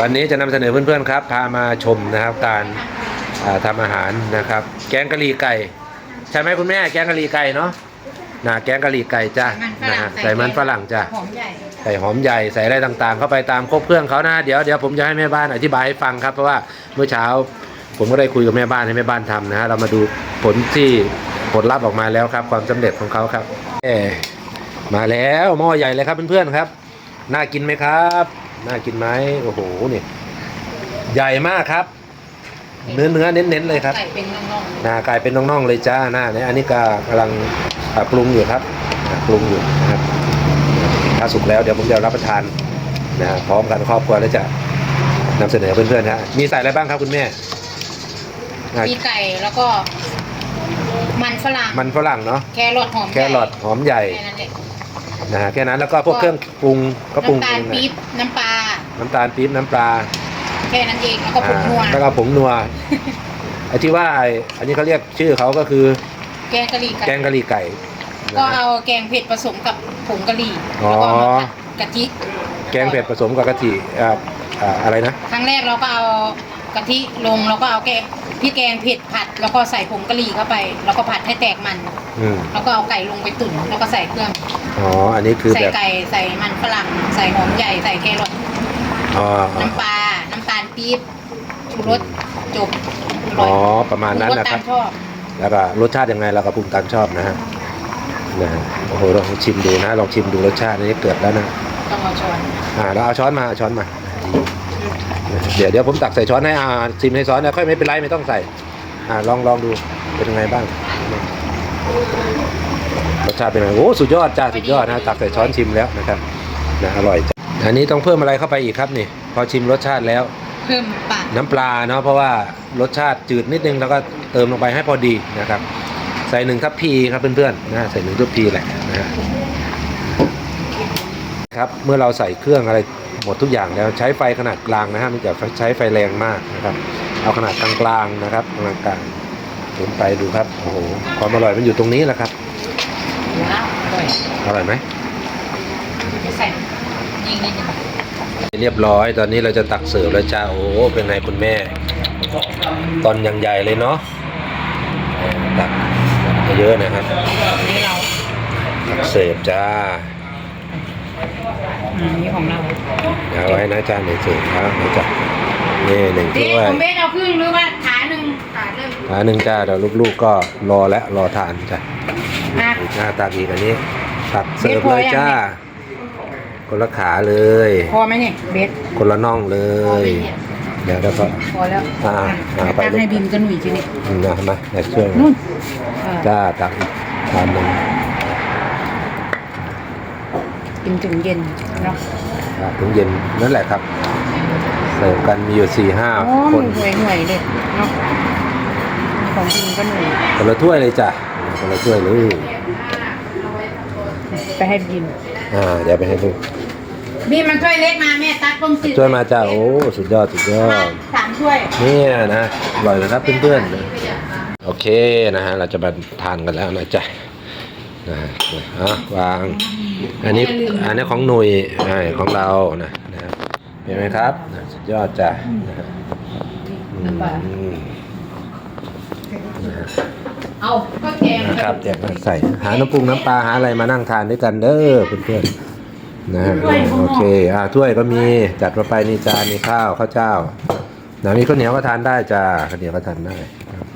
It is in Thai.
วันนี้จะนำเสนอเพื่อนๆครับ พามาชมนะครับการอ่าทำอาหารนะครับ แกงกะหรี่ไก่ ใช่ไหมคุณแม่แกงกะหรี่ไก่เนาะนะแกงกะหรี่ไก่จ้ามันฝนะรั่งฮะใส่มันฝรั่งจ้าหอมใหญ่ใส่หอมใหญ่ใส่อะไรต่างๆ เข้าไปตามครบเครื่องเขานะเดี๋ยวเดี๋ยวผมจะให้แม่บ้านอธิบายให้ฟังครับเพราะว่าเมื่อเช้า ผมก็ได้คุยกับแม่บ้านให้แม่บ้านทำนะฮะเรามาดูผลที่ผลลัพธ์ออกมาแล้วครับ ความสำเร็จของเขาครับเอ่มาแล้วหม้อใหญ่เลยครับเพื่อนๆครับ น่ากินไหมครับ น่ากินไหมโอ้โหนี่ใหญ่มากครับ เนื้อเนื้อเน้นๆเลยครับไก่เป็นน่องนากลายเป็นน้องๆเลยจ้าหน้าเนี่ยอันนี้ก็กำลังอ่าปรุงอยู่ครับอ่าปรุงอยู่นะครับถ้าสุกแล้วเดี๋ยวผมจะรับประทานนะฮะพร้อมกันครอบครัวแล้วจะนำเสนอเพื่อนๆฮะมีใส่อะไรบ้างครับคุณแม่อ่าๆมีไก่แล้วก็มันฝรั่งมันฝรั่งเนาะแครอทหอมแครอทหอมใหญ่ แค่นั้นแหละ นะฮะแค่นั้นแล้วก็พวกเครื่องปรุงก็ปรุงน้ำตาลปรุงปี๊บน้ำปลาน้ำตาลปี๊บน้ำปลาแค่นั้นเองแล้วก็ผงนัวอ่าแล้วก็ผงนัวไอ้ที่ว่าไอ้อันนี้เขาเรียกชื่อเขาก็คือแกงกะหรี่ไก่แกงกะหรี่ไก่ก็นะฮะ เอาแกงเผ็ดผสมกับผงกะหรี่อ๋อ แล้วก็มาผัดกะทิแกงเผ็ดผสมกับกะทิอ่าอ่าอะไรนะครั้งแรกเราก็เอากะทิลงแล้วก็เอาแกงพริกแกงเผ็ดผัด แล้วก็ใส่ผงกะหรี่เข้าไป แล้วก็ผัดให้แตกมัน อืม แล้วก็เอาไก่ลงไปตุ๋นแล้วก็ใส่เครื่อง อ๋อ อันนี้คือใส่แบบ ไก่ใส่มันฝรั่งใส่หอมใหญ่ใส่แครอทอ๋อ น้ำปลาน้ำตาลปี๊บชูรสจบอ๋อ ประมาณนั้นปงรสนะครับตามชอบแล้วก็รสชาติยังไงเราก็ปรุงตามชอบนะฮะ นะฮะ โอ้โห ลองชิมดูนะ ลองชิมดูรสชาติอันนี้เกือบแล้วนะ ต้องเอาช้อนอ่า เราเอาช้อนมาเอาช้อนมา เดี๋ยวเดี๋ยวผมตักใส่ช้อนให้อ่าชิมให้ช้อนนะค่อยไม่เป็นไรไม่ต้องใส่ อ่าลองลองดูเป็นยังไงบ้างรส ชาติเป็นยังไงโอ้สุดยอดจ้าสุดยอดนะตักใส่ช้อนชิมแล้วนะครับนะอร่อยจ้ะอันนี้ต้องเพิ่มอะไรเข้าไปอีกครับนี่ พอชิมรสชาติแล้ว เพิ่มปลาน้ำปลาเนาะเพราะว่ารสชาติจืดนิดนึงแล้วก็เติมลงไปให้พอดีนะครับ ใส่หนึ่งทัพพีครับเพื่อนๆนะใส่หนึ่งทัพพีแหละนะฮะครับเมื่อเราใส่เครื่องอะไรหมดทุกอย่างแล้วใช้ไฟขนาดกลางนะฮะไมันจะใช้ไฟแรงมากนะครับ เอาขนาดกลางๆนะครับกลางๆผมไปดูครับโอ้โหความอร่อยมันอยู่ตรงนี้แหละครับว้าว อร่อยอร่อยไหมจะใส่ยิงนิดนึงเรียบร้อย ตอนนี้เราจะตักเสิร์ฟแล้วจ้า โอ้ เป็นไงคุณแม่ ตอนยังใหญ่เลยเนาะเออตักเยอะนะครับนี่เราตักเสิร์ฟจ้าอืมนี่ของเราเดี๋ยวเอาไว้นะจ้าหนึ่งเสิร์ฟครับนะจ้ะนี่หนึ่งเด็ถ้วยของเบสเอาครึ่งหรือว่าขาหนึ่งขาหนึ่งขาหนึ่งจ้าเดี๋ยวลูกๆก็รอและรอทานจ้ะอะอีก หน้าตักอีกอันนี้ตักเสิร์ฟเบสพอเลยยังจ้า คนละขาเลย พอไหมเนี่ยเบสคนละน่องเลย เดี๋ยวแล้วก็พอแล้วอ่าอ่าไปตั้งให้บิมกับหนุ่ยทีนี้อืมนะมาเดี๋ยวช่วยนู่นเออจ้าตักอีกชามหนึ่งกินถึงเย็นเนาะอ่าถึงเย็นนั่นแหละครับเสิร์ฟกันมีอยู่สี่ห้าโอ้คมันนห่วยห่วยๆเลยเนาะมีของบิมกับหนุ่ยคนละถ้วยเลยจ้ะคนละถ้วยเลย ไปให้บิมอ่าเดี๋ยวไปให้ดูบิมมันถ้วยเล็กมาแม่ตักต้มจืดช่วยมาจ้าโอ้สุดยอดสุดยอมาดสามถ้วยเนี่ยนะอร่อยนะครับเพื่อนๆนะโอเคนะฮะเราจะมาทานกันแล้วนะจ๊ะนะอะวาง อันนี้อันนี้ของหนุ่ยอ่าของเรานะนะครับเห็นไหมครับนะสุดยอดจ้ะนะฮะอืมนะฮะ เอาก็แกงนะครับเดี๋ยวมาใส่ หาน้ำปรุงน้ำปลาหาอะไรมานั่งทานด้วยกันเด้อเพื่อนๆนะฮะโอเคอ่าถ้วยก็มีจัดมาไปนี่จานมีข้าวข้าวเจ้านะมีข้าวเหนียวก็ทานได้จ้าข้าวเหนียวก็ทานได้ครับ